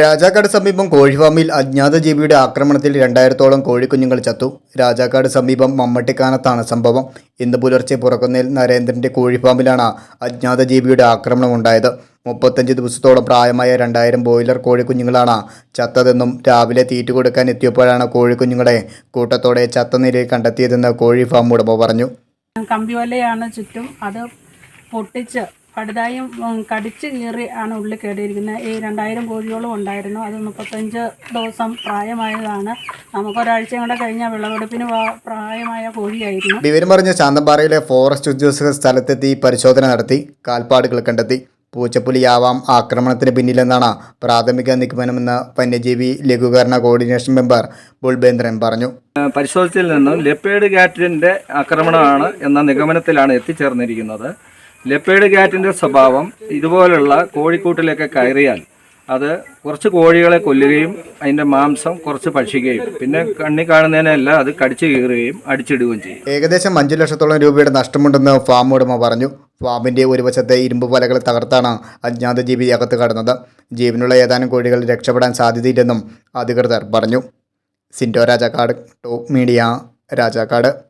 രാജാക്കാട് സമീപം കോഴിഫാമിൽ അജ്ഞാത ജീവിയുടെ ആക്രമണത്തിൽ രണ്ടായിരത്തോളം കോഴിക്കുഞ്ഞുങ്ങൾ ചത്തു. രാജാക്കാട് സമീപം മമ്മട്ടിക്കാനത്താണ് സംഭവം. ഇന്ന് പുലർച്ചെ പുറക്കുന്നേൽ നരേന്ദ്രന്റെ കോഴിഫാമിലാണ് അജ്ഞാത ജീവിയുടെ ആക്രമണം ഉണ്ടായത്. മുപ്പത്തഞ്ച് ദിവസത്തോളം പ്രായമായ രണ്ടായിരം ബോയിലർ കോഴിക്കുഞ്ഞുങ്ങളാണ് ചത്തതെന്നും രാവിലെ തീറ്റ കൊടുക്കാൻ എത്തിയപ്പോഴാണ് കോഴിക്കുഞ്ഞുങ്ങളെ കൂട്ടത്തോടെ ചത്ത നിലയിൽ കണ്ടെത്തിയതെന്ന് കോഴിഫാം ഉടമ പറഞ്ഞു. കമ്പിവലയാണ് ചുറ്റും അത് പൊട്ടിച്ച് പടുതായും കടിച്ചു കീറി ആണ് ഉള്ളിൽ കയറിയിരിക്കുന്നത് ഈ രണ്ടായിരം കോഴികളും ഉണ്ടായിരുന്നു. അത് മുപ്പത്തഞ്ച് ദിവസം പ്രായമായതാണ്. നമുക്കൊരാഴ്ചയും കൂടെ കഴിഞ്ഞ വിളവെടുപ്പിന് പ്രായമായ കോഴിയായിരുന്നു. വിവരം പറഞ്ഞ ശാന്തമ്പാറയിലെ ഫോറസ്റ്റ് ഉദ്യോഗസ്ഥർ സ്ഥലത്തെത്തി പരിശോധന നടത്തി. കാൽപ്പാടുകൾ കണ്ടെത്തി. പൂച്ചപ്പുലിയാവാം ആക്രമണത്തിന് പിന്നിലെന്നാണ് പ്രാഥമിക നിഗമനമെന്ന് വന്യജീവി ലഘൂകരണ കോർഡിനേഷൻ മെമ്പർ ബുൾബേന്ദ്രൻ പറഞ്ഞു. പരിശോധിച്ചതിൽ നിന്നും ലെപ്പേഡ് ഗാറ്റിന്റെ ആക്രമണമാണ് എന്ന നിഗമനത്തിലാണ് എത്തിച്ചേർന്നിരിക്കുന്നത്. ലെപ്പേഡ് ഗാറ്റിന്റെ സ്വഭാവം ഇതുപോലുള്ള കോഴിക്കൂട്ടിലൊക്കെ കയറിയാൽ അത് കുറച്ച് കോഴികളെ കൊല്ലുകയും അതിന്റെ മാംസം കുറച്ച് ഭക്ഷിക്കുകയും പിന്നെ കണ്ണി കാണുന്നതിനെല്ലാം അത് കടിച്ചു കീറുകയും അടിച്ചിടുകയും ചെയ്യും. ഏകദേശം അഞ്ചു ലക്ഷത്തോളം രൂപയുടെ നഷ്ടമുണ്ടെന്ന് ഫാം ഉടമ പറഞ്ഞു. ഫാമിന്റെ ഒരു വശത്തെ ഇരുമ്പ് വലകൾ തകർത്താണ് അജ്ഞാത ജീവി അകത്ത് കടന്നത്. ജീവനുള്ള ഏതാനും കോഴികൾ രക്ഷപ്പെടാൻ സാധ്യതയില്ലെന്നും അധികൃതർ പറഞ്ഞു. Sindo Rajakkad top media Rajakkad.